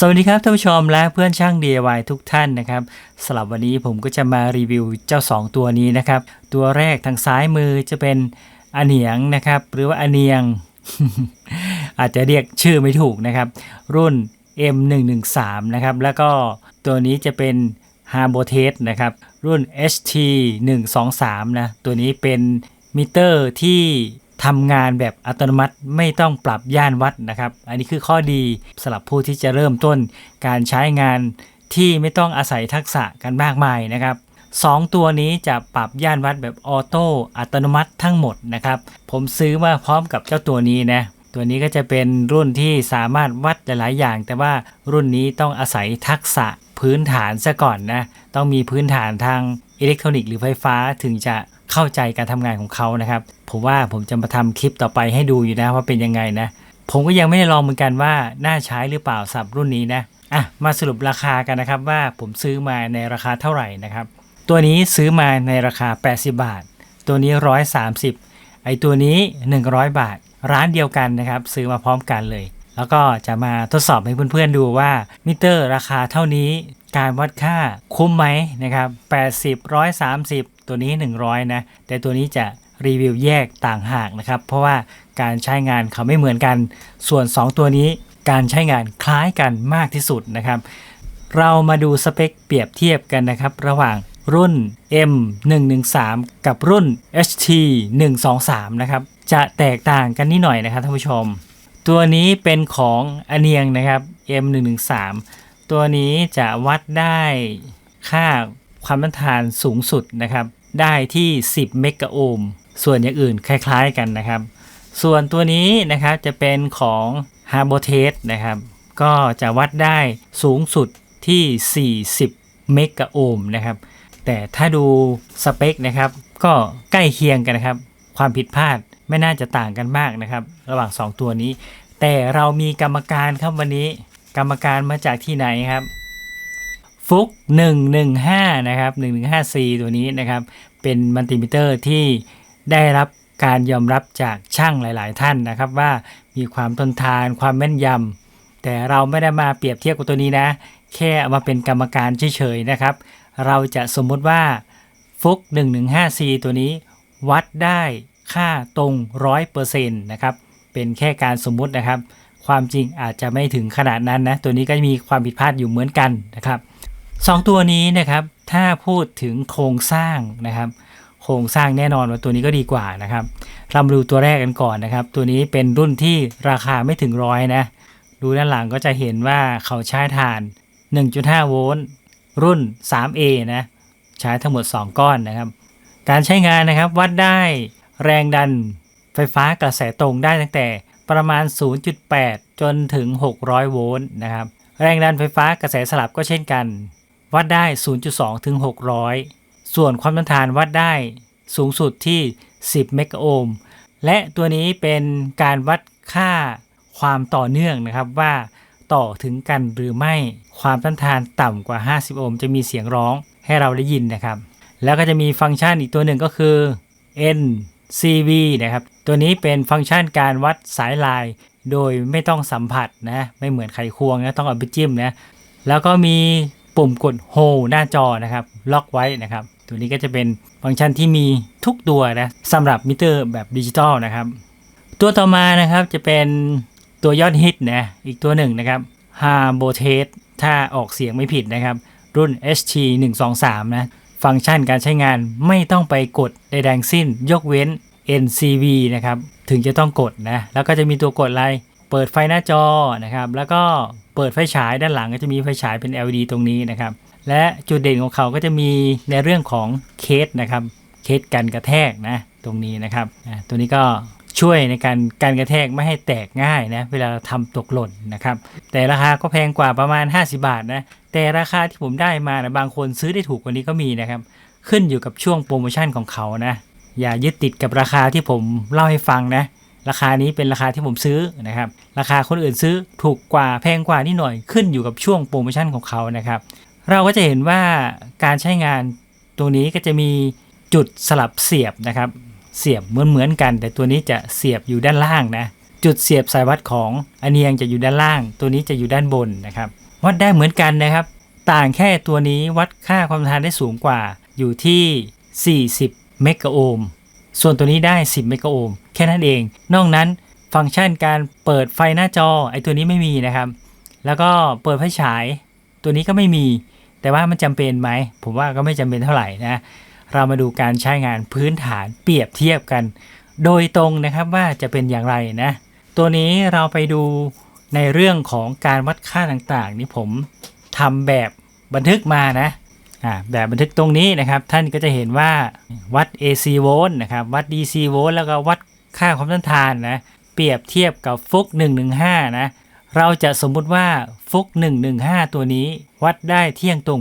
สวัสดีครับท่านผู้ชมและเพื่อนช่าง DIY ทุกท่านนะครับสำหรับวันนี้ผมก็จะมารีวิวเจ้า 2 ตัวนี้นะครับ ตัวแรกทางซ้ายมือจะเป็นอเนียงนะครับ หรือว่าอเนียง อาจจะเรียกชื่อไม่ถูกนะครับ รุ่น M113 นะครับ แล้วก็ตัวนี้จะเป็น h a r b o t e นะครับ รุ่น HT123 นะ ตัวนี้เป็นมิเตอร์ที่ ทำงานแบบอัตโนมัติไม่ต้องปรับย่านวัดนะครับ อันนี้คือข้อดีสำหรับผู้ที่จะเริ่มต้นการใช้งานที่ไม่ต้องอาศัยทักษะกันมากมายนะครับสองตัวนี้จะปรับย่านวัดแบบออโต้อัตโนมัติทั้งหมดนะครับ ผมซื้อมาพร้อมกับเจ้าตัวนี้นะตัวนี้ก็จะเป็นรุ่นที่สามารถวัดหลาย ๆ อย่าง แต่ว่ารุ่นนี้ต้องอาศัยทักษะพื้นฐานซะก่อนนะต้องมีพื้นฐานทางอิเล็กทรอนิกส์หรือไฟฟ้าถึงจะ เข้าใจการทำงานของเขานะครับ ผมว่าผมจะมาทำคลิปต่อไปให้ดูอยู่นะว่าเป็นยังไงนะ ผมก็ยังไม่ได้ลองเหมือนกันว่าน่าใช้หรือเปล่าสับรุ่นนี้นะอะมาสรุปราคากันนะครับว่าผมซื้อมาในราคาเท่าไหร่นะครับ ตัวนี้ซื้อมาในราคา 80 บาท ตัวนี้ 130 ไอตัวนี้ 100 บาท ร้านเดียวกันนะครับ ซื้อมาพร้อมกันเลย แล้วก็จะมาทดสอบให้เพื่อนๆดูว่ามิเตอร์ราคาเท่านี้การวัดค่าคุ้มไหมนะครับ 80 130 ตัวนี้ 100 นะ แต่ตัวนี้จะรีวิวแยกต่างหากนะครับ เพราะว่าการใช้งานเขาไม่เหมือนกัน ส่วน 2 ตัวนี้การใช้งานคล้ายกันมากที่สุดนะครับ เรามาดูสเปคเปรียบเทียบกันนะครับ ระหว่างรุ่น M113 กับรุ่น HT123 นะครับ จะแตกต่างกันนิดหน่อยนะครับท่านผู้ชม ตัวนี้เป็นของอเนียงนะครับ M113 ตัวนี้จะวัดได้ค่าความต้านทานสูงสุดนะครับ ได้ที่ 10 เมกะโอห์ม ส่วนอย่างอื่นคล้ายๆกันนะครับ ส่วนตัวนี้นะครับจะเป็นของ h a r b o t e s นะครับ ก็จะวัดได้สูงสุดที่ 40 เมกะโอห์มนะครับ แต่ถ้าดูสเปคนะครับ ก็ใกล้เคียงกันนะครับ ความผิดพลาดไม่น่าจะต่างกันมากนะครับ ระหว่าง 2 ตัวนี้ แต่เรามีกรรมการครับวันนี้ กรรมการมาจากที่ไหนครับ ฟุก115 นะครับ 115C ตัวนี้นะครับ เป็นมัลติมิเตอร์ที่ได้รับการยอมรับจากช่างหลาย ๆ ท่านนะครับ ว่ามีความทนทานความแม่นยำแต่เราไม่ได้มาเปรียบเทียบกับตัวนี้นะ แค่มาเป็นกรรมการเฉย ๆ นะครับ เราจะสมมติว่าฟุก 115C ตัวนี้ วัดได้ค่าตรง 100%นะครับ เป็นแค่การสมมุตินะครับ ความจริงอาจจะไม่ถึงขนาดนั้นนะ ตัวนี้ก็มีความผิดพลาดอยู่เหมือนกันนะครับ สองตัวนี้นะครับถ้าพูดถึงโครงสร้างนะครับ โครงสร้างแน่นอนว่าตัวนี้ก็ดีกว่านะครับเรามาดูตัวแรกกันก่อนนะครับ ตัวนี้เป็นรุ่นที่ราคาไม่ถึงร้อยนะดูด้านหลังก็จะเห็นว่าเขาใช้ฐาน 1.5 โวลต์รุ่น 3A นะใช้ทั้งหมด 2 ก้อนนะครับ การใช้งานนะครับวัดได้แรงดันไฟฟ้ากระแสตรงได้ตั้งแต่ประมาณ 0.8 จนถึง 600 โวลต์นะครับ แรงดันไฟฟ้ากระแสสลับก็เช่นกัน วัดได้ 0.2 ถึง 600 ส่วนความต้านทานวัดได้สูงสุดที่ 10 เมกะโอห์ม และตัวนี้เป็นการวัดค่าความต่อเนื่องนะครับว่าต่อถึงกันหรือไม่ ความต้านทานต่ำกว่า 50 โอห์มจะมีเสียงร้องให้เราได้ยินนะครับ แล้วก็จะมีฟังก์ชันอีกตัวหนึ่งก็คือ NCV นะครับ ตัวนี้เป็นฟังก์ชันการวัดสายลาย โดยไม่ต้องสัมผัสนะ ไม่เหมือนไขควงนะ ต้องเอาไปจิ้มนะ แล้วก็มี ปุ่มกด Hold หน้าจอนะครับ ล็อกไว้นะครับ ตัวนี้ก็จะเป็นฟังก์ชันที่มีทุกตัวนะสำหรับมิเตอร์แบบดิจิตอลนะครับ ตัวต่อมานะครับจะเป็นตัวยอดฮิตนะอีกตัวหนึ่งนะครับ h a r b o t e ถ้าออกเสียงไม่ผิดนะครับ รุ่น HT 1 2 3นะฟังก์ชันการใช้งานไม่ต้องไปกดใดๆสิ้น ยกเว้น NCV นะครับ ถึงจะต้องกดนะ แล้วก็จะมีตัวกดอะไร เปิดไฟหน้าจอนะครับ แล้วก็ เปิดไฟฉายด้านหลังก็จะมีไฟฉายเป็น LED ตรงนี้นะครับ และจุดเด่นของเขาก็จะมีในเรื่องของเคสนะครับ เคสกันกระแทกนะตรงนี้นะครับตัวนี้ก็ช่วยในการการกระแทกไม่ให้แตกง่ายนะเวลาเราทำตกหล่นนะครับ แต่ราคาก็แพงกว่าประมาณ 50 บาทนะแต่ราคาที่ผมได้มานะบางคนซื้อได้ถูกกว่านี้ก็มีนะครับ ขึ้นอยู่กับช่วงโปรโมชั่นของเขานะอย่ายึดติดกับราคาที่ผมเล่าให้ฟังนะ ราคานี้เป็นราคาที่ผมซื้อนะครับ ราคาคนอื่นซื้อถูกกว่าแพงกว่านิดหน่อยขึ้นอยู่กับช่วงโปรโมชั่นของเขานะครับ เราก็จะเห็นว่าการใช้งานตรงนี้ก็จะมีจุดสลับเสียบนะครับ เสียบเหมือนเหมือนกัน แต่ตัวนี้จะเสียบอยู่ด้านล่างนะจจุดเสียบสายวัดของอันเนียงจะอยู่ด้านล่าง ตัวนี้จะอยู่ด้านบนนะครับ วัดได้เหมือนกันนะครับ ต่างแค่ตัวนี้วัดค่าความทานได้สูงกว่าอยู่ที่ 40 เมกะโอห์ม ส่วนตัวนี้ได้ 10 เมกะโอห์มแค่นั้นเอง นอกนั้นฟังก์ชันการเปิดไฟหน้าจอไอตัวนี้ไม่มีนะครับ แล้วก็เปิดไฟฉาย ตัวนี้ก็ไม่มี แต่ว่ามันจำเป็นไหม ผมว่าก็ไม่จำเป็นเท่าไหร่นะ เรามาดูการใช้งานพื้นฐานเปรียบเทียบกัน โดยตรงนะครับว่าจะเป็นอย่างไรนะ ตัวนี้เราไปดูในเรื่องของการวัดค่าต่างๆ นี่ผมทำแบบบันทึกมานะ แบบบันทึกตรงนี้นะครับ ท่านก็จะเห็นว่าวัด AC โวลต์นะครับ วัด DC โวลต์แล้วก็วัดค่าความต้านทานนะ เปรียบเทียบกับฟุก 115 นะ เราจะสมมุติว่าฟุก 115 ตัวนี้ วัดได้เที่ยงตรง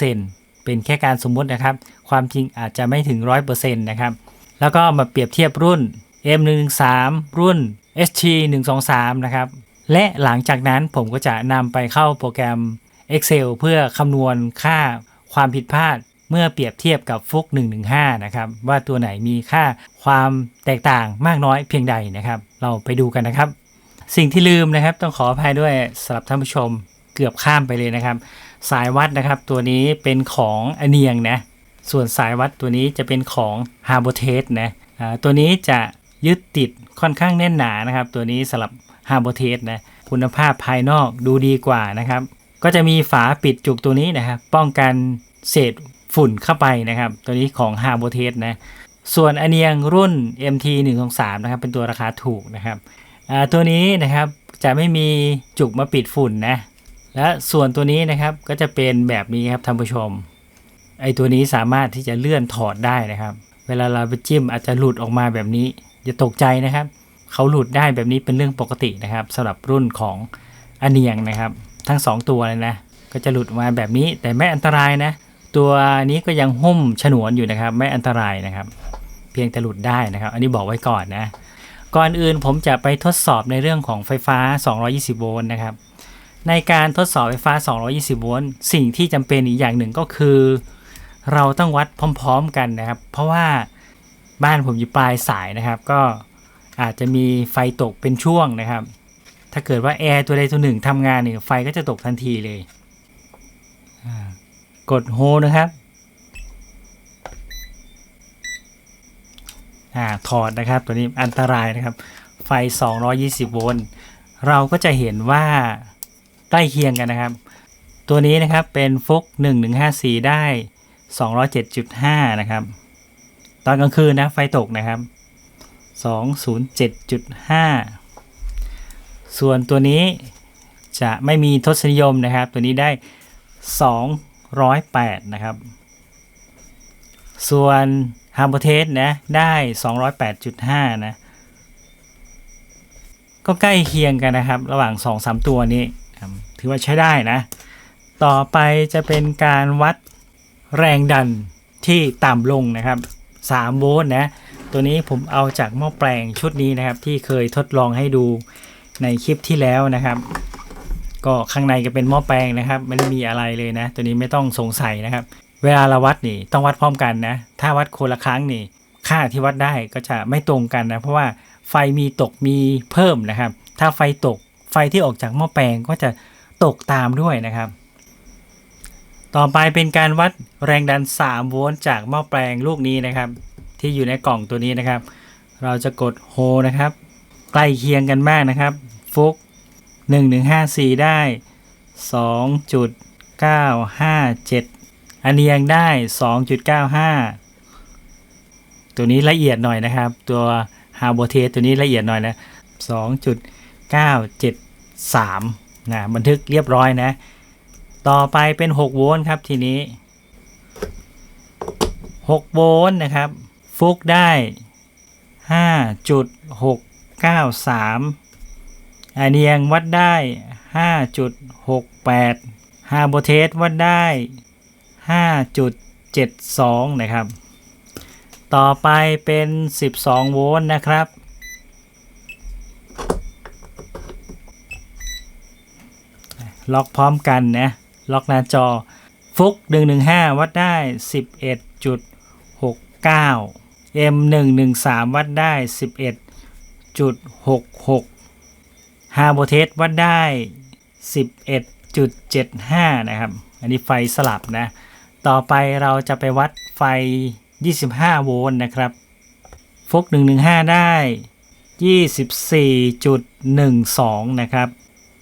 100%เป็นแค่การสมมุตินะครับ ความจริงอาจจะไม่ถึง 100%นะครับ แล้วก็มาเปรียบเทียบรุ่น M113 รุ่น ST123 นะครับ และหลังจากนั้นผมก็จะนำไปเข้าโปรแกรม Excel เพื่อคำนวณค่า ความผิดพลาดเมื่อเปรียบเทียบกับฟุก115 นะครับ ว่าตัวไหนมีค่าความแตกต่างมากน้อยเพียงใดนะครับ เราไปดูกันนะครับ สิ่งที่ลืมนะครับต้องขออภัยด้วยสำหรับท่านผู้ชมเกือบข้ามไปเลยนะครับ สายวัดนะครับ ตัวนี้เป็นของอเนียงนะส่วนสายวัดตัวนี้จะเป็นของ h a r b o t e s นะตัวนี้จะยึดติดค่อนข้างแน่นหนานะครับ ตัวนี้สำหรับ h a r b o t e s นะคุณภาพภายนอกดูดีกว่านะครับ ก็จะมีฝาปิดจุกตัวนี้นะครับ ป้องกันเศษฝุ่นเข้าไปนะครับ ตัวนี้ของ h a r b o t e s นะ ส่วนอเนียงรุ่น MT 1 2 3นะครับ เป็นตัวราคาถูกนะครับ ตัวนี้นะครับจะไม่มีจุกมาปิดฝุ่นนะ และส่วนตัวนี้นะครับก็จะเป็นแบบนี้ครับท่านผู้ชม ไอตัวนี้สามารถที่จะเลื่อนถอดได้นะครับ เวลาเราไปจิ้มอาจจะหลุดออกมาแบบนี้ อย่าตกใจนะครับ เขาหลุดได้แบบนี้เป็นเรื่องปกตินะครับสำหรับรุ่นของอเนียงนะครับ ทั้ง 2 ตัวเลยนะ ก็จะหลุดมาแบบนี้แต่ไม่อันตรายนะ ตัวนี้ก็ยังหุ้มฉนวนอยู่นะครับ ไม่อันตรายนะครับ เพียงแต่หลุดได้นะครับ อันนี้บอกไว้ก่อนนะ ก่อนอื่นผมจะไปทดสอบในเรื่องของไฟฟ้า 220 โวลต์นะครับ ในการทดสอบไฟฟ้า 220 โวลต์สิ่งที่จำเป็นอีกอย่างหนึ่งก็คือ เราต้องวัดพร้อม ๆ กันนะครับ เพราะว่าบ้านผมอยู่ปลายสายนะครับ ก็อาจจะมีไฟตกเป็นช่วงนะครับ ถ้าเกิดว่าแอร์ตัวใดตัวหนึ่งทำงานเนี่ยไฟก็จะตกทันทีเลยกดโฮนะครับอ่าถอดนะครับตัวนี้อันตรายนะครับ ไฟ 220 โวลต์เราก็จะเห็นว่าใกล้เคียงกันนะครับ ตัวนี้นะครับเป็นฟุก1154 ได้ 207.5 นะครับ ตอนกลางคืนนะไฟตกนะครับ 207.5 ส่วนตัวนี้จะไม่มีทศนิยมนะครับ ตัวนี้ได้ 208 นะครับ ส่วนฮาร์โบเทสนะได้ 208.5 นะ ก็ใกล้เคียงกันนะครับ ระหว่าง 2-3 ตัวนี้ ถือว่าใช้ได้นะ ต่อไปจะเป็นการวัดแรงดันที่ต่ำลงนะครับ 3 โวลต์นะ ตัวนี้ผมเอาจากหม้อแปลงชุดนี้นะครับ ที่เคยทดลองให้ดู ในคลิปที่แล้วนะครับ ก็ข้างในก็เป็นหม้อแปลงนะครับ ไม่ได้มีอะไรเลยนะ ตัวนี้ไม่ต้องสงสัยนะครับ เวลาเราวัดนี่ต้องวัดพร้อมกันนะ ถ้าวัดคนละครั้งนี่ ค่าที่วัดได้ก็จะไม่ตรงกันนะ เพราะว่าไฟมีตกมีเพิ่มนะครับ ถ้าไฟตกไฟที่ออกจากหม้อแปลงก็จะตกตามด้วยนะครับ ต่อไปเป็นการวัดแรงดัน 3 โวลต์จากหม้อแปลงลูกนี้นะครับ ที่อยู่ในกล่องตัวนี้นะครับ เราจะกดโฮนะครับ ใกล้เคียงกันมากนะครับ ฟุก1154 ได้ 2.957 อันเนียงได้ 2.95 ตัวนี้ละเอียดหน่อยนะครับ ตัวฮาร์โบเทสตัวนี้ละเอียดหน่อยนะ 2.973 นะ บันทึกเรียบร้อยนะ ต่อไปเป็น 6 โวลต์ครับทีนี้ 6 โวลต์นะครับ ฟุกได้ 5.93อาเนียงวัดได้ 5.68 ฮาร์โบเทสวัดได้ 5.72 นะครับ ต่อไปเป็น 12 โวลต์นะครับล็อกพร้อมกันนะ ล็อกหน้าจอ ฟุก 115 วัดได้ 11.69 M 113 วัดได้ 11 11.66ฮาร์โบเทสวัดได้ 11.75 นะครับ อันนี้ไฟสลับนะ ต่อไปเราจะไปวัดไฟ 25 โวลต์นะครับฟก115 ได้ 24.12 นะครับ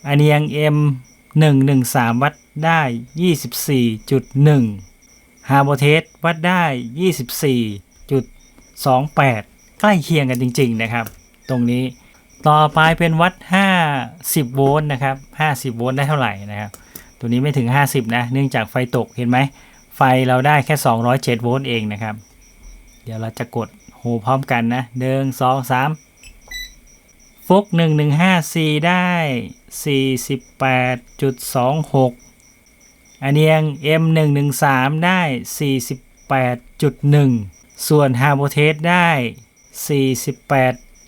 อันเนียง M 113 วัดได้ 24.1 ฮาร์โบเทสวัดได้ 24.28 ใกล้เคียงกันจริง ๆ นะครับ ตรงนี้ ต่อไปเป็นวัด 50 โวลต์นะครับ 50 โวลต์ได้เท่าไหร่นะครับ ตัวนี้ไม่ถึง 50 นะ เนื่องจากไฟตกเห็นไหม ไฟเราได้แค่ 207 โวลต์เองนะครับ เดี๋ยวเราจะกดโฮพร้อมกันนะหนึ่งสองสามฟุก115 C ได้48.26อันเนียง M 113ได้ 48.1 ส่วนฮาร์โบเทสได้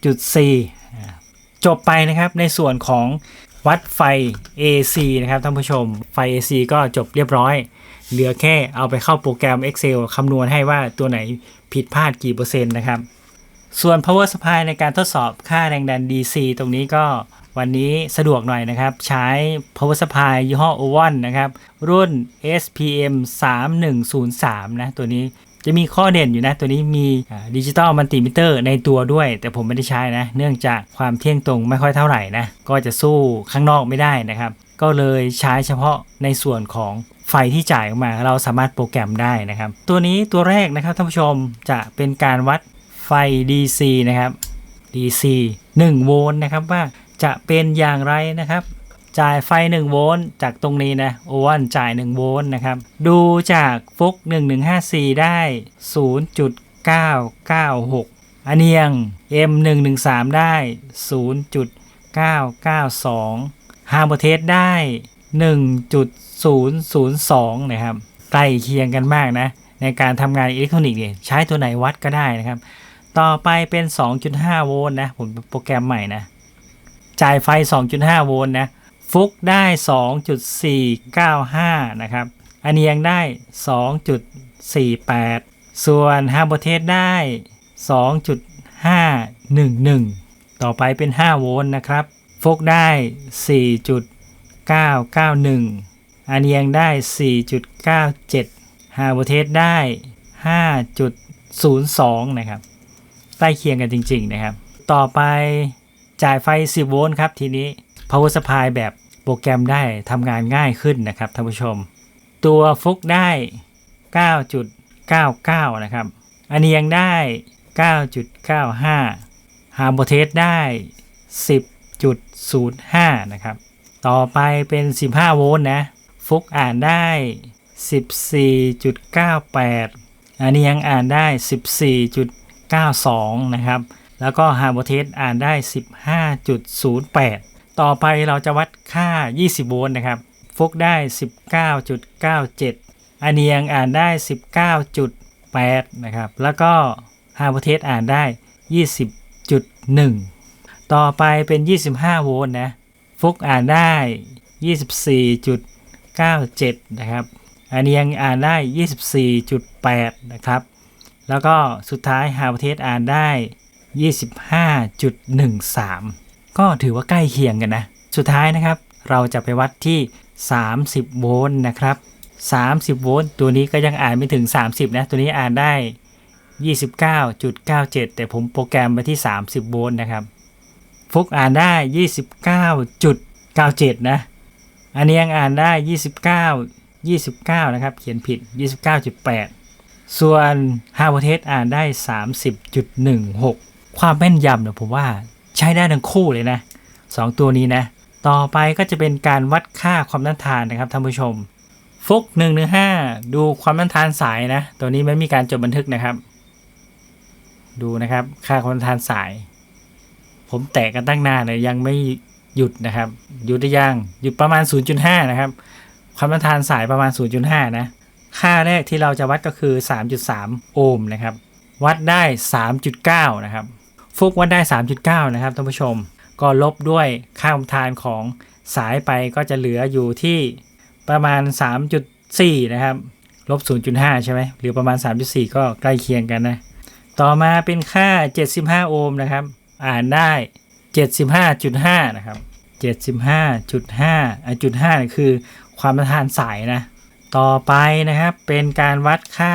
48.4จบไปนะครับในส่วนของวัดไฟ AC นะครับท่านผู้ชมไฟ AC ก็จบเรียบร้อย เหลือแค่เอาไปเข้าโปรแกรม Excel คำนวณให้ว่าตัวไหนผิดพลาดกี่เปอร์เซ็นต์นะครับ ส่วน power supply ในการทดสอบค่าแรงดัน DC ตรงนี้ก็วันนี้สะดวกหน่อยนะครับ ใช้ power supply ยี่ห้อ o w o n นะครับ รุ่น SPM 3103 นะ ตัวนี้ จะมีข้อเด่นอยู่นะ ตัวนี้มีดิจิตอลมัลติมิเตอร์ในตัวด้วย แต่ผมไม่ได้ใช้นะ เนื่องจากความเที่ยงตรงไม่ค่อยเท่าไหร่นะ ก็จะสู้ข้างนอกไม่ได้นะครับ ก็เลยใช้เฉพาะในส่วนของไฟที่จ่ายออกมาเราสามารถโปรแกรมได้นะครับ ตัวนี้ตัวแรกนะครับท่านผู้ชมจะเป็นการวัดไฟ DC นะครับ DC 1 โวลต์นะครับว่าจะเป็นอย่างไรนะครับ จ่ายไฟ1โวลต์จากตรงนี้นะโอวันจ่าย1โวลต์นะครับ ดูจากฟุก1154 ได้ 0.996 อันเนียง M 113 ได้ 0.992 ฮาร์โบเทสได้ 1.002 นะครับ ใกล้เคียงกันมากนะ ในการทำงานอิเล็กทรอนิกส์เนี่ยใช้ตัวไหนวัดก็ได้นะครับ ต่อไปเป็น 2.5 โวลต์นะ ผมโปรแกรมใหม่นะ จ่ายไฟ 2.5 โวลต์นะ ฟุกได้ 2.495 นะครับอันเนียงได้ 2.48 ส่วนฮาร์โบเทสได้ 2.511 ต่อไปเป็น 5 โวลต์นะครับฟุกได้ 4.991 อันเนียงได้ 4.97 ฮาร์โบเทสได้ 5.02 นะครับ ใกล้เคียงกันจริง ๆ นะครับ ต่อไปจ่ายไฟ 10 โวลต์ครับทีนี้ power supply แบบโปรแกรมได้ทำงานง่ายขึ้นนะครับท่านผู้ชม ตัวฟุกได้ 9.99 นะครับอันนี้ยังได้ 9.95 ฮาร์โบเทสได้ 10.05 นะครับ ต่อไปเป็น 15 โวลต์นะ ฟุกอ่านได้ 14.98 อันนี้ยังอ่านได้ 14.92 นะครับ แล้วก็ฮาร์โบเทสอ่านได้ 15.08 ต่อไปเราจะวัดค่า 20 โวลต์นะครับ ฟุกได้ 19.97อันเนียงอ่านได้ 19.8 นะครับ แล้วก็ฮาร์โบเทสอ่านได้ 20.1 ต่อไปเป็น 25 โวลต์นะ ฟุกอ่านได้ 24.97 นะครับอันเนียงอ่านได้ 24.8 นะครับ แล้วก็สุดท้ายฮาร์โบเทสอ่านได้ 25.13 ก็ถือว่าใกล้เคียงกันนะ สุดท้ายนะครับ เราจะไปวัดที่ 30 โวลต์นะครับ 30 โวลต์ตัวนี้ก็ยังอ่านไม่ถึง 30 นะ ตัวนี้อ่านได้ 29.97 แต่ผมโปรแกรมไปที่ 30 โวลต์นะครับฟุกอ่านได้ 29.97 นะ อันนี้ยังอ่านได้ 29 29 นะครับ เขียนผิด 29.8 ส่วนฮาร์โบเทสอ่านได้ 30.16 ความแม่นยำเนี่ยผมว่า ใช้ได้ทั้งคู่เลยนะ 2 ตัวนี้นะ ต่อไปก็จะเป็นการวัดค่าความต้านทานนะครับท่านผู้ชมฟุก115ดูความต้านทานสายนะ ตัวนี้ไม่มีการจดบันทึกนะครับ ดูนะครับค่าความต้านทานสาย ผมแตะกันตั้งนานเลยยังไม่หยุดนะครับ หยุดได้ยังหยุดประมาณ 0.5 นะครับ ความต้านทานสายประมาณ 0.5 นะ ค่าแรกที่เราจะวัดก็คือ 3.3 โอห์มนะครับ วัดได้ 3.9 นะครับ ฟุกวัดได้ 3.9 นะครับท่านผู้ชม ก็ลบด้วยค่าความทานของสายไปก็จะเหลืออยู่ที่ประมาณ 3.4 นะครับ ลบ 0.5 ใช่ไหมหรือประมาณ 3.4 ก็ใกล้เคียงกันนะ ต่อมาเป็นค่า 75 โอห์มนะครับ อ่านได้ 75.5 นะครับ 75.5อะจุด5เนี่ยคือความต้านทานสายนะ ต่อไปนะครับเป็นการวัดค่า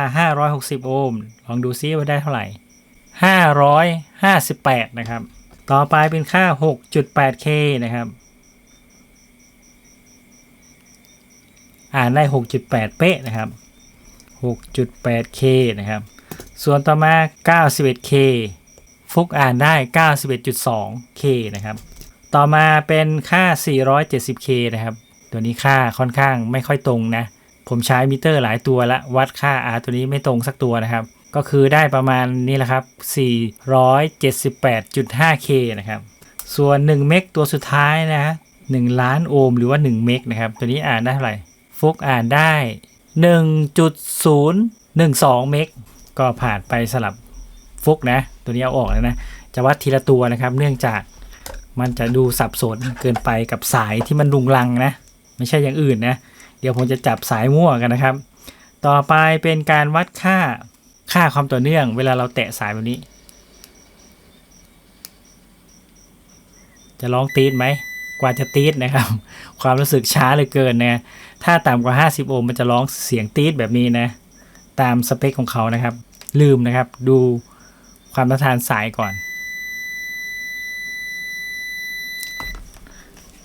R 560 โอห์ม ลองดูซิว่าได้เท่าไหร่ 558 นะครับ ต่อไปเป็นค่า 6.8K นะครับ อ่านได้ 6.8 เป๊ะนะครับ 6.8K นะครับ ส่วนต่อมา 91K ฟุกอ่านได้ 91.2K นะครับ ต่อมาเป็นค่า 470K นะครับ ตัวนี้ค่าค่อนข้างไม่ค่อยตรงนะ ผมใช้มิเตอร์หลายตัวละวัดค่า R ตัวนี้ไม่ตรงสักตัวนะครับ ก็คือได้ประมาณนี้แหละครับ 478.5K นะครับ ส่วน 1 เมกตัวสุดท้ายนะฮะ1ล้านโอห์มหรือว่า 1 เมกนะครับ ตัวนี้อ่านได้เท่าไหร่ฟุกอ่านได้ 1.012 เมกก็ผ่านไปสลับฟุกนะ ตัวนี้เอาออกแล้วนะ จะวัดทีละตัวนะครับ เนื่องจากมันจะดูสับสนเกินไปกับสายที่มันลุงลังนะ ไม่ใช่อย่างอื่นนะ เดี๋ยวผมจะจับสายมั่วกันนะครับ ต่อไปเป็นการวัดค่า ค่าความต่อเนื่อง เวลาเราแตะสายแบบนี้ จะร้องตีดไหม กว่าจะตีดนะครับ ความรู้สึกช้าเหลือเกินนะถ้าต่ำกว่า 50 โอห์มมันจะร้องเสียงตีดแบบนี้นะ ตามสเปคของเขานะครับ ลืมนะครับ ดูความต้านทานสายก่อน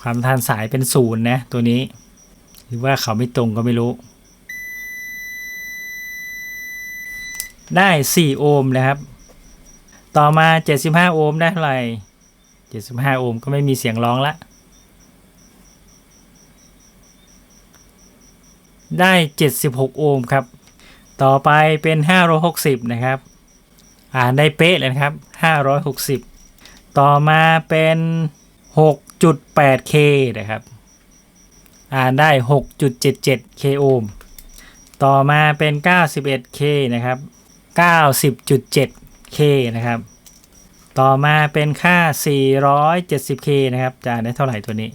ความต้านทานสายเป็นศูนย์นะตัวนี้ หรือว่าเขาไม่ตรงก็ไม่รู้ ได้ 4 โอห์มนะครับ ต่อมา 75 โอห์มได้เท่าไหร่ 75 โอห์มก็ไม่มีเสียงร้องละ ได้ 76 โอห์มครับ ต่อไปเป็น 560 นะครับ อ่านได้เป๊ะเลยนะครับ 560 ต่อมาเป็น 6.8K นะครับ อ่านได้ 6.77K โอห์มต่อมาเป็น 91K นะครับ 90.7K นะครับ ต่อมาเป็นค่า 470K นะครับ จะอ่านได้เท่าไหร่ตัวนี้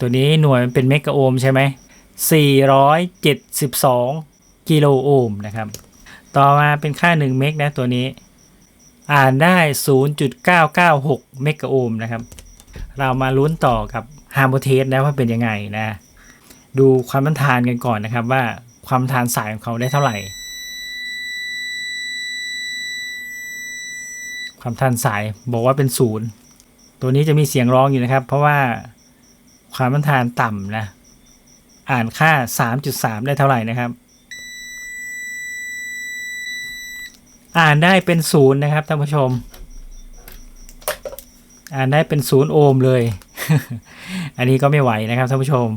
ตัวนี้หน่วยมันเป็นเมกะโอห์มใช่ไหม 472 กิโลโอห์มนะครับ ต่อมาเป็นค่า 1 เมกนะตัวนี้ อ่านได้ 0.996 เมกะโอห์มนะครับ เรามาลุ้นต่อกับฮาร์โมเทสนะว่าเป็นยังไงนะ ดูความต้านทานกันก่อนนะครับว่าความทานสายของเขาได้เท่าไหร่ ความต้านสายบอกว่าเป็นศูนย์ตัวนี้จะมีเสียงร้องอยู่นะครับ เพราะว่าความต้านทานต่ำนะ อ่านค่า 3.3 ได้เท่าไหร่นะครับ อ่านได้เป็นศูนย์นะครับท่านผู้ชม อ่านได้เป็นศูนย์โอห์มเลย อันนี้ก็ไม่ไหวนะครับท่านผู้ชม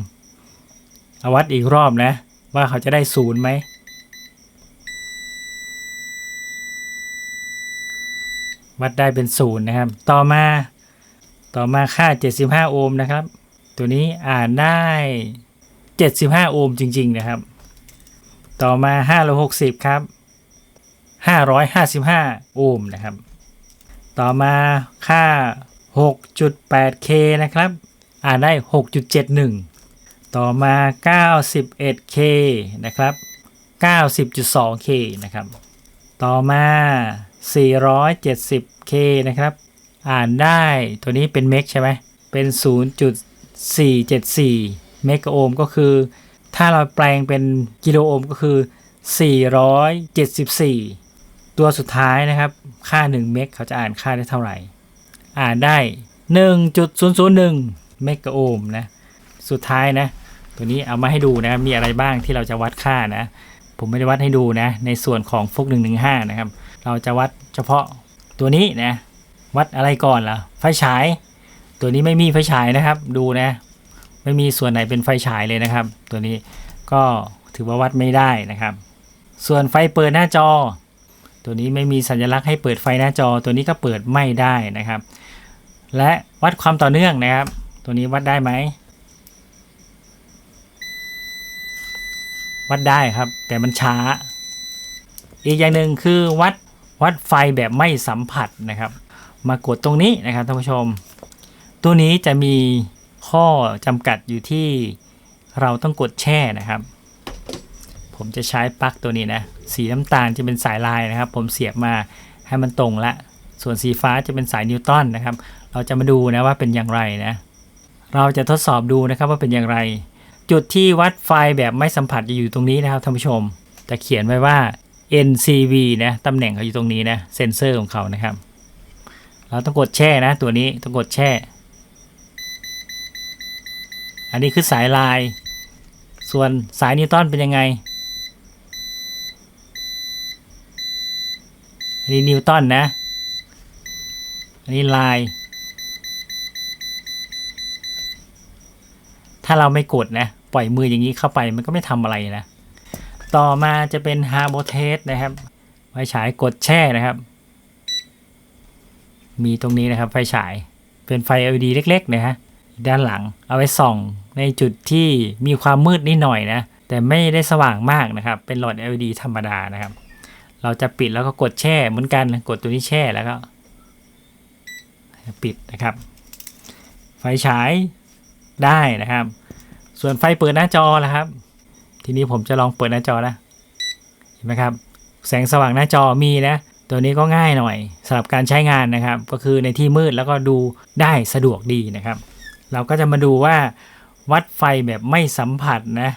เอาวัดอีกรอบนะ ว่าเขาจะได้ศูนย์ไหม วัดได้เป็นศูนย์นะครับ ต่อมาต่อมาค่า 75 โอห์มนะครับ ตัวนี้อ่านได้ 75 โอห์มจริง ๆ นะครับ ต่อมา560 ครับ 555 โอห์มนะครับ ต่อมาค่า 6.8K นะครับ อ่านได้ 6.71 ต่อมา 91K นะครับ 90.2K นะครับ ต่อมา 470K นะครับ อ่านได้ตัวนี้เป็นเมกใช่ไหมเป็น 0.474 เมกะโอห์มก็คือ ถ้าเราแปลงเป็นกิโลโอห์มก็คือ 474 ตัวสุดท้ายนะครับ ค่า 1 เมกเขาจะอ่านค่าได้เท่าไหร่ อ่านได้ 1.001 เมกะโอห์มนะ สุดท้ายนะ ตัวนี้เอามาให้ดูนะ มีอะไรบ้างที่เราจะวัดค่านะ ผมไม่ได้วัดให้ดูนะ ในส่วนของฟุก115 นะครับ เราจะวัดเฉพาะตัวนี้นะ วัดอะไรก่อนล่ะ ไฟฉาย ตัวนี้ไม่มีไฟฉายนะครับ ดูนะ ไม่มีส่วนไหนเป็นไฟฉายเลยนะครับ ตัวนี้ก็ถือว่าวัดไม่ได้นะครับ ส่วนไฟเปิดหน้าจอ ตัวนี้ไม่มีสัญลักษณ์ให้เปิดไฟหน้าจอ ตัวนี้ก็เปิดไม่ได้นะครับ และวัดความต่อเนื่องนะครับ ตัวนี้วัดได้ไหมวัดได้ครับ แต่มันช้า อีกอย่างหนึ่งคือวัด วัดไฟแบบไม่สัมผัสนะครับ มากดตรงนี้นะครับท่านผู้ชม ตัวนี้จะมีข้อจำกัดอยู่ที่เราต้องกดแช่นะครับ ผมจะใช้ปลั๊กตัวนี้นะ สีน้ำตาลจะเป็นสายลายนะครับ ผมเสียบมาให้มันตรงละ ส่วนสีฟ้าจะเป็นสายนิวตันนะครับ เราจะมาดูนะว่าเป็นอย่างไรนะ เราจะทดสอบดูนะครับว่าเป็นอย่างไร จุดที่วัดไฟแบบไม่สัมผัสจะอยู่ตรงนี้นะครับท่านผู้ชม จะเขียนไว้ว่า NCV นะตำแหน่งเขาอยู่ตรงนี้นะเซนเซอร์ของเขานะครับ เราต้องกดแช่นะตัวนี้ต้องกดแช่ อันนี้คือสายลาย ส่วนสายนิวตันเป็นยังไงอันนี้นิวตันนะ อันนี้ลาย ถ้าเราไม่กดนะ ปล่อยมืออย่างนี้เข้าไปมันก็ไม่ทำอะไรนะ ต่อมาจะเป็นฮาร์โบเทสนะครับ ไฟฉายกดแช่นะครับ มีตรงนี้นะครับ ไฟฉายเป็นไฟ LED เล็ก ๆ นะฮะด้านหลังเอาไว้ส่องในจุดที่มีความมืดนิดหน่อยนะ แต่ไม่ได้สว่างมากนะครับ เป็นหลอด LED ธรรมดานะครับ เราจะปิดแล้วก็กดแช่เหมือนกันกดตัวนี้แช่แล้วก็ปิดนะครับ ไฟฉายได้นะครับ ส่วนไฟเปิดหน้าจอละครับ ทีนี้ผมจะลองเปิดหน้าจอนะเห็นไหมครับ แสงสว่างหน้าจอมีนะ ตัวนี้ก็ง่ายหน่อยสำหรับการใช้งานนะครับ ก็คือในที่มืดแล้วก็ดูได้สะดวกดีนะครับ เราก็จะมาดูว่าวัดไฟแบบไม่สัมผัสนะ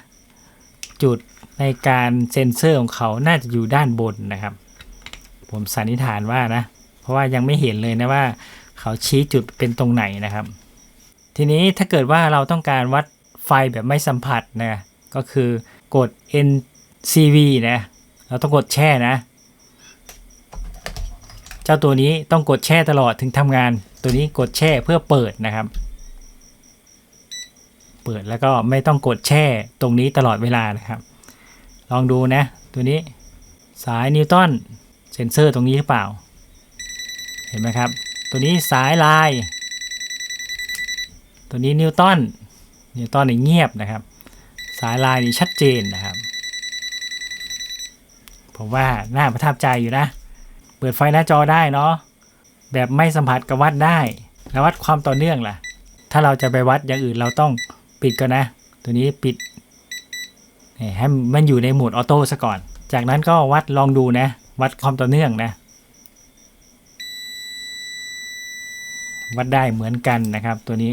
จุดในการเซ็นเซอร์ของเขาน่าจะอยู่ด้านบนนะครับ ผมสันนิษฐานว่านะ เพราะว่ายังไม่เห็นเลยนะว่า เขาชี้จุดเป็นตรงไหนนะครับ ทีนี้ถ้าเกิดว่าเราต้องการวัดไฟแบบไม่สัมผัสนะก็คือ กด NCV นะเราต้องกดแช่นะ เจ้าตัวนี้ต้องกดแช่ตลอดถึงทำงาน ตัวนี้กดแช่เพื่อเปิดนะครับ เปิดแล้วก็ไม่ต้องกดแช่ตรงนี้ตลอดเวลานะครับ ลองดูนะตัวนี้สายนิวตันเซนเซอร์ตรงนี้หรือเปล่า เห็นไหมครับ ตัวนี้สายลาย ตัวนี้นิวตันนิวตันนี่เงียบนะครับ สายลายนี่ชัดเจนนะครับ ผมว่าน่าประทับใจอยู่นะ เปิดไฟหน้าจอได้เนาะแบบไม่สัมผัสกับวัดได้แล้ววัดความต่อเนื่องล่ะ ถ้าเราจะไปวัดอย่างอื่นเราต้องปิดก่อนนะ ตัวนี้ปิดให้มันอยู่ในโหมดออโต้ซะก่อน จากนั้นก็วัดลองดูนะ วัดความต่อเนื่องนะ วัดได้เหมือนกันนะครับตัวนี้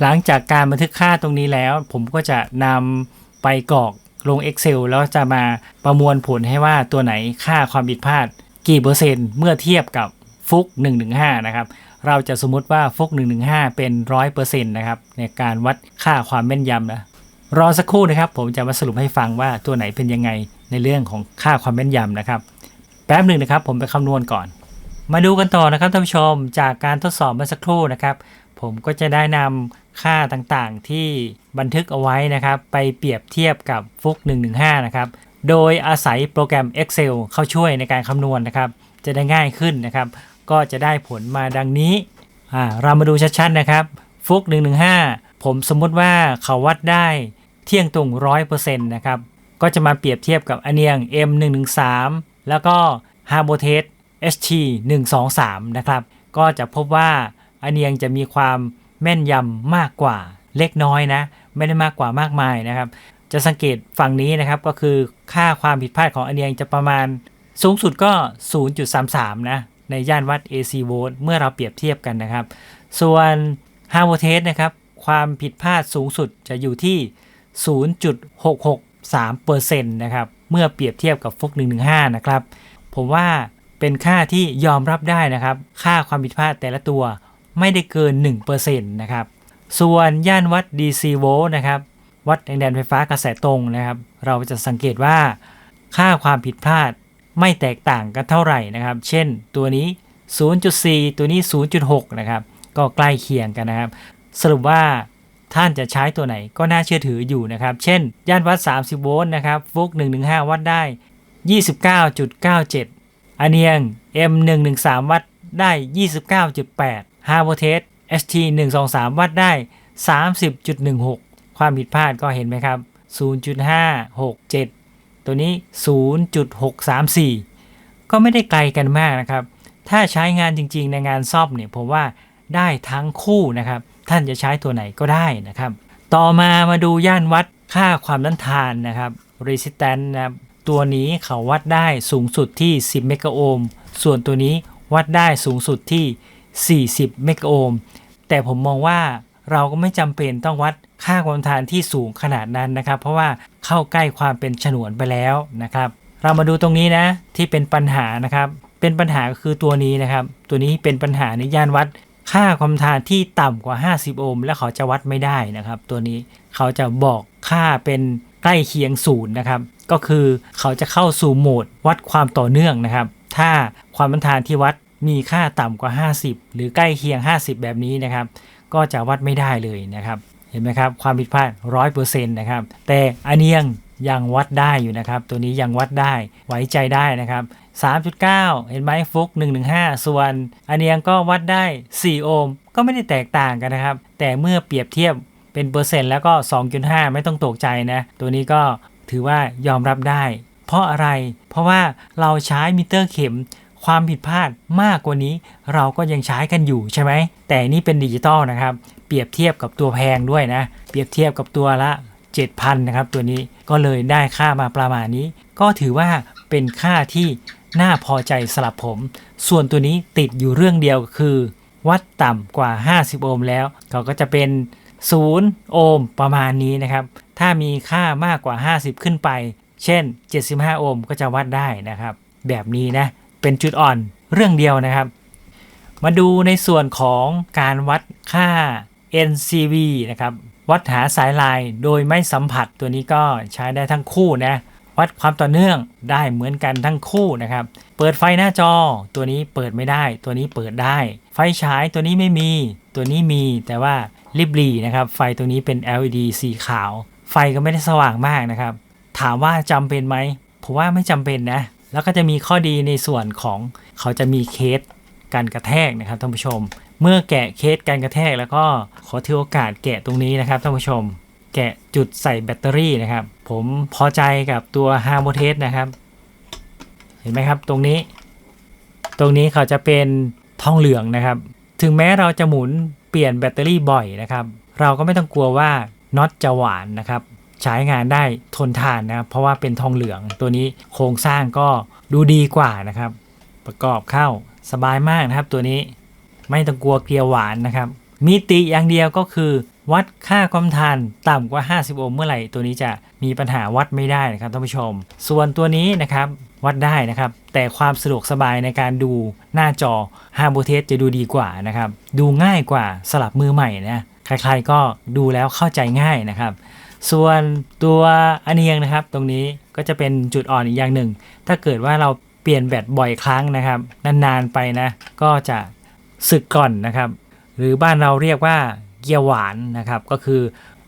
หลังจากการบันทึกค่าตรงนี้แล้ว ผมก็จะนำไปกรอกลง Excel แล้วจะมาประมวลผลให้ว่าตัวไหนค่าความผิดพลาด กี่เปอร์เซ็นต์เมื่อเทียบกับฟุก115 นะครับ เราจะสมมุติว่าฟุก115 เป็น 100%นะครับ ในการวัดค่าความแม่นยำนะรอสักครู่นะครับ ผมจะมาสรุปให้ฟังว่าตัวไหนเป็นยังไงในเรื่องของค่าความแม่นยำนะครับ แป๊บหนึ่งนะครับ ผมไปคำนวณก่อน มาดูกันต่อนะครับท่านผู้ชมจากการทดสอบเมื่อสักครู่นะครับ ผมก็จะได้นำ ค่าต่างๆ ที่บันทึกเอาไว้นะครับ ไปเปรียบเทียบกับฟุก115 นะครับ โดยอาศัยโปรแกรม Excel เข้าช่วยในการคำนวณนะครับ จะได้ง่ายขึ้นนะครับ ก็จะได้ผลมาดังนี้เรามาดูชัดๆนะครับ ฟุก115 ผมสมมติว่าเขาวัดได้เที่ยงตรง 100%นะครับ ก็จะมาเปรียบเทียบกับอเนียง M113 แล้วก็ h a r b o t e s HT 123 นะครับ ก็จะพบว่าอเนียงจะมีความ แม่นยำมากกว่าเล็กน้อยนะ ไม่ได้มากกว่ามากมายนะครับ จะสังเกตฝั่งนี้นะครับก็คือค่าความผิดพลาดของอเนียงจะประมาณสูงสุดก็ 0.33 นะ ในย่านวัด AC volt เมื่อเราเปรียบเทียบกันนะครับ ส่วน h a r v o t e s นะครับ ความผิดพลาดสูงสุดจะอยู่ที่ 0.663%นะครับ เมื่อเปรียบเทียบกับฟุก115 นะครับ ผมว่าเป็นค่าที่ยอมรับได้นะครับ ค่าความผิดพลาดแต่ละตัว ไม่ได้เกิน 1%นะครับ ส่วนย่านวัด DC volt นะครับ วัดแรงดันไฟฟ้ากระแสตรงนะครับ เราจะสังเกตว่า ค่าความผิดพลาดไม่แตกต่างกันเท่าไหร่นะครับ เช่นตัวนี้ 0.4 ตัวนี้ 0.6 นะครับ ก็ใกล้เคียงกันนะครับ สรุปว่าท่านจะใช้ตัวไหนก็น่าเชื่อถืออยู่นะครับ เช่น ย่านวัด 30 โวลต์นะครับฟุก115 วัดได้ 29.97 อเนียง M113 วัดได้ 29.8 ฮาร์โบเทส ST 123 วัดได้ 30.16 ความผิดพลาดก็เห็นไหมครับ 0.567 ตัวนี้ 0.634 ก็ไม่ได้ไกลกันมากนะครับ ถ้าใช้งานจริงๆในงานซ่อมเนี่ยผมว่าได้ทั้งคู่นะครับ ท่านจะใช้ตัวไหนก็ได้นะครับ ต่อมามาดูย่านวัดค่าความต้านทานนะครับ resistance นะครับตัวนี้เขาวัดได้สูงสุดที่ 10 เมกะโอห์ม ส่วนตัวนี้วัดได้สูงสุดที่ 40 เมกะโอห์ม แต่ผมมองว่าเราก็ไม่จำเป็นต้องวัดค่าความทานที่สูงขนาดนั้นนะครับ เพราะว่าเข้าใกล้ความเป็นฉนวนไปแล้วนะครับ เรามาดูตรงนี้นะที่เป็นปัญหานะครับ เป็นปัญหาก็คือตัวนี้นะครับ ตัวนี้เป็นปัญหาในย่านวัดค่าความทานที่ต่ำกว่า 50 โอห์ม แล้วเขาจะวัดไม่ได้นะครับ ตัวนี้เขาจะบอกค่าเป็นใกล้เคียงศูนย์นะครับ ก็คือเขาจะเข้าสู่โหมดวัดความต่อเนื่องนะครับ ถ้าความต้านทานที่วัด มีค่าต่ำกว่า 50 หรือใกล้เคียง 50 แบบนี้นะครับ ก็จะวัดไม่ได้เลยนะครับ เห็นไหมครับ ความผิดพลาดร้อยเปอร์เซ็นต์นะครับ แต่อันเนียงยังวัดได้อยู่นะครับ ตัวนี้ยังวัดได้ไว้ใจได้นะครับ 3.9 เห็นไหมฟุก 115 ส่วนอันเนียงก็วัดได้ 4 โอห์มก็ไม่ได้แตกต่างกันนะครับ แต่เมื่อเปรียบเทียบเป็นเปอร์เซ็นต์แล้วก็ 2.5 ไม่ต้องตกใจนะ ตัวนี้ก็ถือว่ายอมรับได้ เพราะอะไรเพราะว่าเราใช้มิเตอร์เข็ม ความผิดพลาดมากกว่านี้ เราก็ยังใช้กันอยู่ใช่ไหม แต่นี่เป็นดิจิตอลนะครับ เปรียบเทียบกับตัวแพงด้วยนะ เปรียบเทียบกับตัวละ 7,000 นะครับ ตัวนี้ก็เลยได้ค่ามาประมาณนี้ ก็ถือว่าเป็นค่าที่น่าพอใจสำหรับผม ส่วนตัวนี้ติดอยู่เรื่องเดียวคือ วัดต่ำกว่า 50 โอห์มแล้ว เขาก็จะเป็น 0 โอห์มประมาณนี้นะครับ ถ้ามีค่ามากกว่า 50 ขึ้นไป เช่น 75 โอห์มก็จะวัดได้นะครับ แบบนี้นะ เป็นจุดอ่อนเรื่องเดียวนะครับ มาดูในส่วนของการวัดค่า NCV นะครับวัดหาสายลายโดยไม่สัมผัสตัวนี้ก็ใช้ได้ทั้งคู่นะวัดความต่อเนื่องได้เหมือนกันทั้งคู่นะครับ เปิดไฟหน้าจอตัวนี้เปิดไม่ได้ ตัวนี้เปิดได้ ไฟฉายตัวนี้ไม่มี ตัวนี้มีแต่ว่าริบหรีนะครับ ไฟตัวนี้เป็น LED สีขาว ไฟก็ไม่ได้สว่างมากนะครับ ถามว่าจำเป็นไหมผมว่าไม่จำเป็นนะ แล้วก็จะมีข้อดีในส่วนของเขาจะมีเคสการกระแทกนะครับท่านผู้ชม เมื่อแกะเคสการกระแทกแล้วก็ขอถือโอกาสแกะตรงนี้นะครับท่านผู้ชม แกะจุดใส่แบตเตอรี่นะครับ ผมพอใจกับตัว h a r m o t e s นะครับ เห็นไหมครับตรงนี้ ตรงนี้เขาจะเป็นทองเหลืองนะครับ ถึงแม้เราจะหมุนเปลี่ยนแบตเตอรี่บ่อยนะครับ เราก็ไม่ต้องกลัวว่าน็อตจะหวานนะครับ ใช้งานได้ทนทานนะครับเพราะว่าเป็นทองเหลืองตัวนี้โครงสร้างก็ดูดีกว่านะครับ ประกอบเข้าสบายมากนะครับ ตัวนี้ไม่ต้องกลัวเกลียวหวานนะครับมีติอย่างเดียวก็คือ วัดค่าความทานต่ำกว่า 50 โอห์มเมื่อไหร่ตัวนี้จะมีปัญหาวัดไม่ได้นะครับท่านผู้ชม ส่วนตัวนี้นะครับวัดได้นะครับ แต่ความสะดวกสบายในการดูหน้าจอ h a r m o t e s จะดูดีกว่านะครับ ดูง่ายกว่าสลับมือใหม่นะใครๆก็ดูแล้วเข้าใจง่ายนะครับ ส่วนตัวอันเนียงนะครับ ตรงนี้ก็จะเป็นจุดอ่อนอีกอย่างหนึ่ง ถ้าเกิดว่าเราเปลี่ยนแบตบ่อยครั้งนะครับ นานๆไปนะ ก็จะสึกก่อนนะครับ หรือบ้านเราเรียกว่าเกียร์หวานนะครับ ก็คือ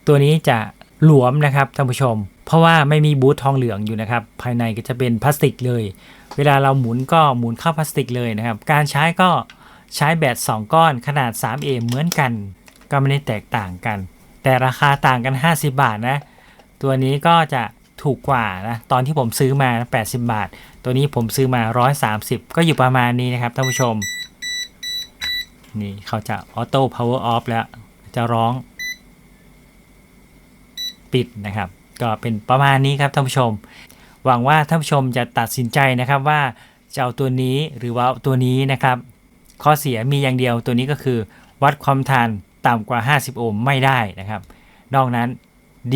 ตัวนี้จะหลวมนะครับท่านผู้ชม เพราะว่าไม่มีบูททองเหลืองอยู่นะครับ ภายในก็จะเป็นพลาสติกเลย เวลาเราหมุนก็หมุนเข้าพลาสติกเลยนะครับ การใช้ก็ใช้แบต2ก้อนขนาด 3A เหมือนกัน ก็ไม่ได้แตกต่างกัน แต่ราคาต่างกัน 50 บาทนะ ตัวนี้ก็จะถูกกว่านะ ตอนที่ผมซื้อมา 80 บาท ตัวนี้ผมซื้อมา 130 ก็อยู่ประมาณนี้นะครับท่านผู้ชม นี่เขาจะออโต้พาวเวอร์ออฟแล้วจะร้องปิดนะครับ ก็เป็นประมาณนี้ครับท่านผู้ชม หวังว่าท่านผู้ชมจะตัดสินใจนะครับว่าจะเอาตัวนี้หรือว่าเอาตัวนี้นะครับ ข้อเสียมีอย่างเดียวตัวนี้ก็คือวัดความทาน ต่ำกว่า 50 โอห์มไม่ได้นะครับ นอกนั้น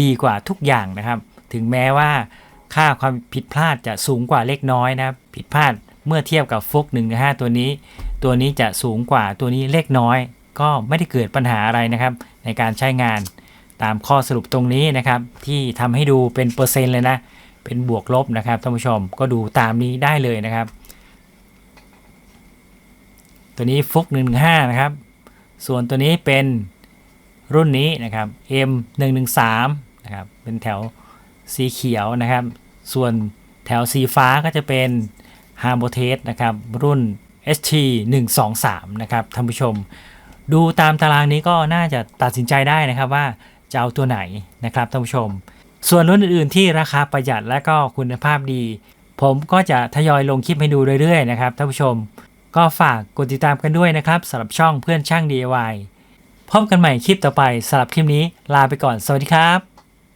ดีกว่าทุกอย่างนะครับ ถึงแม้ว่าค่าความผิดพลาดจะสูงกว่าเล็กน้อยนะครับ ผิดพลาดเมื่อเทียบกับฟุก1 5 ตัวนี้ ตัวนี้จะสูงกว่าตัวนี้เล็กน้อย ก็ไม่ได้เกิดปัญหาอะไรนะครับ ในการใช้งานตามข้อสรุปตรงนี้นะครับ ที่ทำให้ดูเป็นเปอร์เซ็นต์เลยนะ เป็นบวกลบนะครับท่านผู้ชมก็ดูตามนี้ได้เลยนะครับ ตัวนี้ฟุก115นะครับ ส่วนตัวนี้เป็นรุ่นนี้นะครับ M113 นะครับเป็นแถวสีเขียวนะครับ ส่วนแถวสีฟ้าก็จะเป็น h a r m o t e s นะครับ รุ่น ST123 นะครับท่านผู้ชม ดูตามตารางนี้ก็น่าจะตัดสินใจได้นะครับว่าจะเอาตัวไหนนะครับท่านผู้ชม ส่วนรุ่นอื่นๆที่ราคาประหยัดและก็คุณภาพดี ผมก็จะทยอยลงคลิปให้ดูเรื่อยๆนะครับท่านผู้ชม ก็ฝากกดติดตามกันด้วยนะครับสำหรับช่องเพื่อนช่าง DIY พบกันใหม่คลิปต่อไปสำหรับคลิปนี้ลาไปก่อนสวัสดีครับ